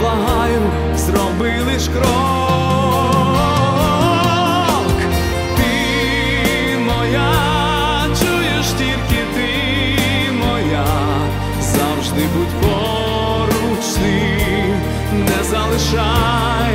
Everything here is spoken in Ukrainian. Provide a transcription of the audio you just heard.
благаю, зроби лиш крок. Ти моя, чуєш тільки ти моя, завжди будь поруч не залишай,